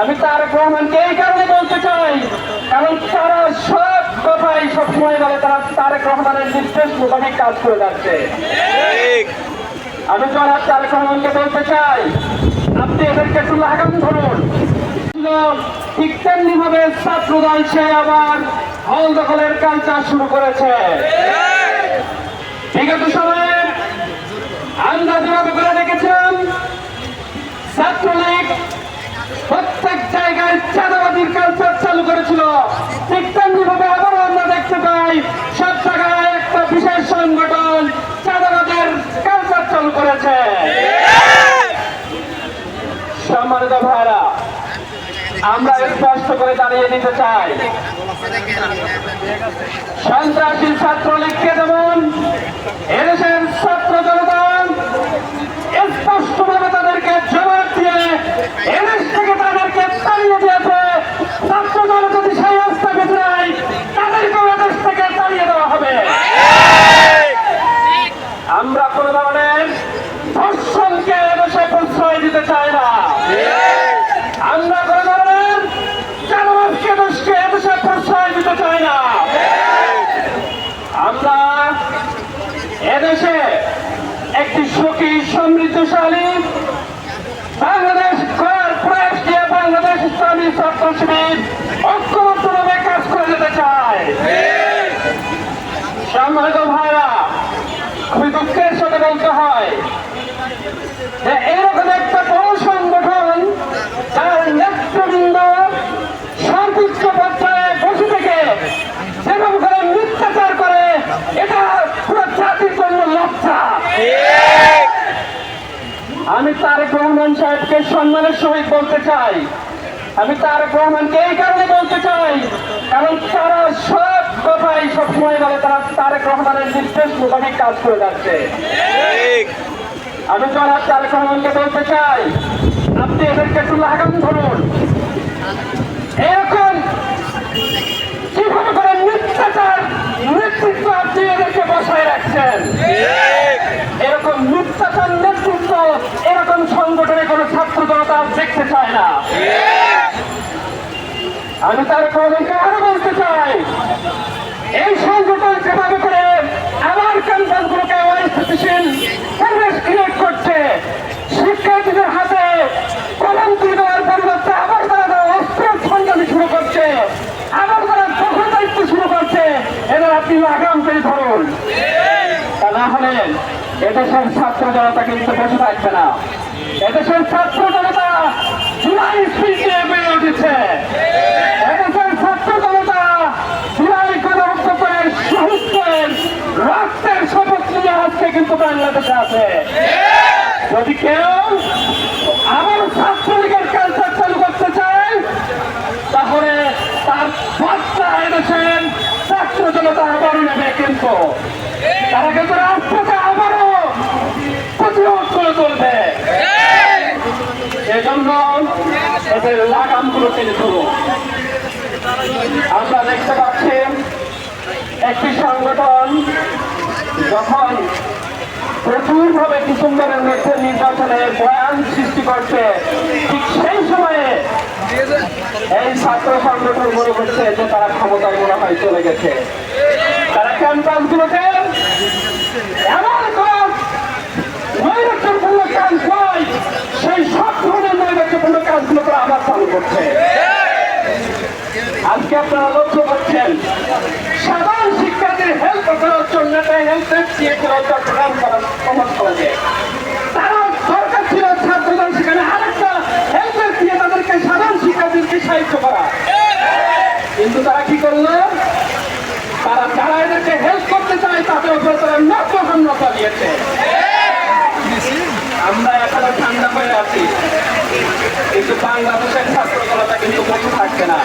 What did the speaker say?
আমি তারেক রহমানকে এই কারণে বলতে চাই কারণ তারা সব কথাই সবসময় বলে তারা তারেক রহমানের নির্দেশ মোতাবেক কাজ করে যাচ্ছে। আমি জনাব তারেক রহমানকে বলতে চাই আপনি এদেরকে একটু লাগাম ধরুন। ঠিক তেমনি ভাবে ছাত্রদল সে আবার হল দখলের কালচার শুরু করেছে। বিগত সময়ে আমরা যেভাবে করে দেখেছিলাম ছাত্রলীগ প্রত্যেক জায়গায় চাঁদাবাদীর কালচার চালু করেছিল ঠিক তেমনি ভাবে আবারও আমরা দেখতে পাই সব জায়গায় একটা বিশেষ সংগঠন চাঁদাবাদের কালচার চালু করেছে সম্মানিত ভাইরা আমরা স্পষ্ট করে দাঁড়িয়ে নিতে চাই। সন্ত্রাসী ছাত্রলীগকে যেমন এদেশের ছাত্র জনতা স্পষ্টভাবে তাদেরকে জবাব দিয়ে এদেশ থেকে তাদেরকে তাড়িয়ে দিয়েছে ছাত্র দল যদি সেই অবস্থা বেঁচে নেয় তাদেরকেও এদেশ থেকে তাড়িয়ে দেওয়া হবে আমরা কোন ধরনের ধর্ষণকে এদেশে প্রশ্রয় দিতে চাই না আমরা কোন ধরনের জানবাসকে দেশকে এদেশে প্রশ্রয় দিতে চাই না আমরা এদেশে একটি সুখী সমৃদ্ধশালী বাংলাদেশ প্রয়াস নিয়ে বাংলাদেশ ইসলামী ছাত্র শিবির ঐক্যবদ্ধভাবে কাজ করে যেতে চায় সম্মানিত ভাইরা খুবই দুঃখের সাথে বলতে হয় যে এরকম একটা বড় সংগঠন তার নেতৃবৃন্দ সর্বোচ্চ পর্যায়ে বসে থেকে যেরকম করে মিথ্যাচার করে এটা পুরো জাতির জন্য লজ্জা আমি তারেক রহমান সাহেবকে সম্মানের সহিত বলতে চাই। আমি তারেক রহমানকে এই কারণে বলতে চাই কারণ তারা সব কথাই সবসময় বলে তারা তারেক রহমানের নির্দেশ মোতাবেক কাজ করে যাচ্ছে। আমি জনাব তারেক রহমানকে বলতে চাই আপনি এদেরকে একটু লাগাম ধরুন। এরকম কীভাবে করে মিথ্যাচার নেতৃত্ব আপনি এদেরকে বসায় রাখছেন মিথ্যাচার নেতৃত্ব এরকম সংগঠনে কোনো ছাত্র জনতা দেখতে চায় না। আমি তার কর্মীকে আরও বলতে চাই, এই সংগঠন যেভাবে করে আমার ক্যাম্পাসগুলোকে অস্থিতিশীল পরিবেশ ক্রিয়েট করছে, শিক্ষার্থীদের হাতে কলম তুলে দেওয়ার পরিবর্তে আবার তারা তারা অস্ত্র সংগ্রামী শুরু করছে, আবার তারা দখল দায়িত্ব শুরু করছে। এদের আপনি লাগাম করে ধরুন। তা না হলে এদেশের ছাত্র জনতা কিন্তু বসে থাকবে না। এদেশের ছাত্র জনতা জুলাই স্পিচে বেড়ে উঠেছে। এদেশের ছাত্র জনতা জুলাই গণহত্যাকারের শহীদদের রক্তের শপথ নিয়ে আজকে কিন্তু বাংলাদেশে আছে। যদি কেউ আবার ছাত্রলীগের কালচার চালু করতে চায়, তাহলে তার বাচ্চা এনেছেন ছাত্র জনতা আবারও নেবে কিন্তু তারা কিন্তু রাষ্ট্রকে আবারও প্রতিরোধ করে তুলবে এজন্য এদের লাগামগুলো টেনে ধরুন আমরা দেখতে পাচ্ছি একটি সংগঠন যখন প্রচুরভাবে ডিসেম্বরের মধ্যে নির্বাচনে বয়ান সৃষ্টি করছে, ঠিক সেই সময়ে এই ছাত্র সংগঠন মনে করছে যে তারা ক্ষমতায় মনে হয় চলে গেছে। তারা ক্যাম্পাসগুলোতে এমন কাজ নৈরাজ্যপূর্ণ কাজ নয় সেই সব ধরনের নৈরাজ্যপূর্ণ কাজগুলো তারা আবার চালু করছে আজকে আপনারা লক্ষ্য করছেন সাধারণ শিক্ষার্থীর হেল্প করার জন্য হেল্প দিয়েছিল চট্টগ্রাম কমার্স কলেজে তারা দরকার ছিল ছাত্রদের সেখানে আরেকটা হেল্প দিয়ে তাদেরকে সাধারণ শিক্ষার্থীদেরকে সাহায্য করা। কিন্তু তারা কি করল? তারা যারা এদেরকে হেল্প করতে চায়, তাদের উপরে তারা নব্য হামলা চালিয়েছে। আমরা এখনও ঠান্ডা হয়ে আছি। কিন্তু বাংলাদেশের ছাত্র জনতা কিন্তু বসে থাকবে না।